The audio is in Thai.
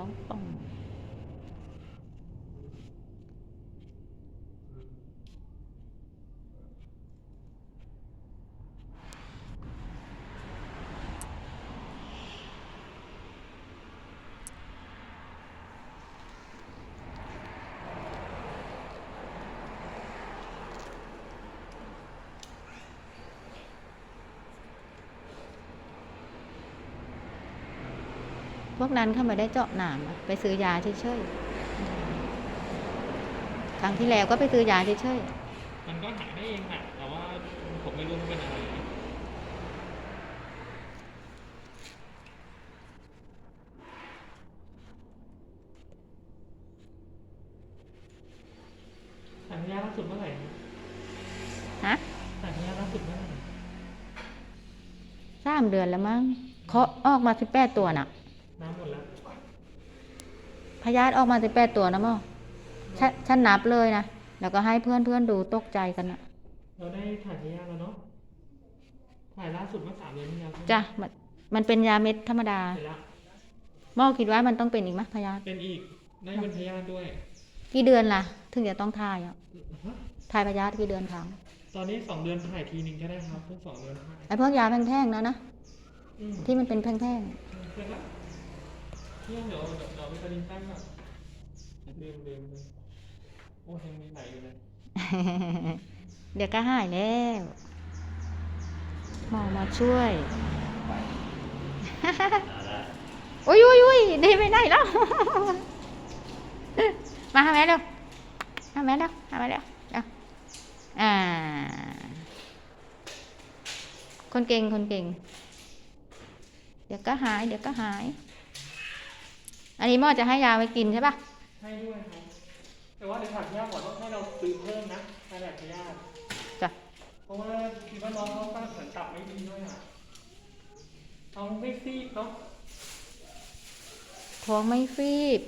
ท้อ พวกนั้นเข้ามาได้เจาะหนามอะไปซื้อยาเฉยๆครั้งที่แล้วก็ไปซื้อยาเฉยมันก็หายได้เองแหละแต่ว่าผมไม่รู้มันเป็นอะไรสัญญาล่าสุดเมื่อไหร่นะๆฮะสัญญาล่าสุดเมื่อไหร่สามเดือนแล้วมั้งเขาออกมาสิบแปดตัวน่ะ น้ำหมดแล้วพยาธิออกมาสิบแปดตัวนะม่อฉันฉันนับเลยนะ แล้วก็ให้เพื่อนเพื่อนๆดูตกใจกันนะเราได้ถ่ายพยาแล้วเนาะถ่ายล่าสุดเมื่อสามเดือนที่แล้วใช่ไหมจ้ะมันมันเป็นยาเม็ดธรรมดาเสร็จแล้วหม่อคิดว่ามันต้องเป็นอีกมั้ยพยาธิเป็นอีกได้เป็นพยาธิด้วยกี่เดือนล่ะ ถึงจะต้องทายอะฮะทายพยาธิกี่เดือนครั้งตอนนี้สองเดือนถ่ายทีหนึ่งก็ได้ครับทุกสองเดือนถ่ายไอ้พวกยาแพงๆนะนะอืมที่มันเป็นแพงเสร็จแล้ว เนี่ยเดี๋ยวเดี๋ยวเดี๋ยววิตามินตั้งก่อนลืมลืมลืมโอ้ยยังมีไหลอยู่เลยเดี๋ยวก็หายแล้วหมอมาช่วยอุ้ยอุ้ยอุ้ยดีไปไหนแล้ว มาหาแม่เร็วหาแม่เร็วหาแม่เร็วเร็วอ่า คนเก่งคนเก่ง เดี๋ยวก็หาย เดี๋ยวก็หาย อันนี้หมอจะให้ยาไปกินใช่ปะให้ด้วยครับแต่ว่าเดี๋ยวถ่ายพยาธิก่อนต้องให้เราซื้อเพิ่มนะถ่ายแบบพยาธิจ้ะเพราะว่าคิดว่าน้องเขาก็เหมือนตับไม่ดีด้วยอะน้องไม่ซีดเนาะท้องไม่ฟีบ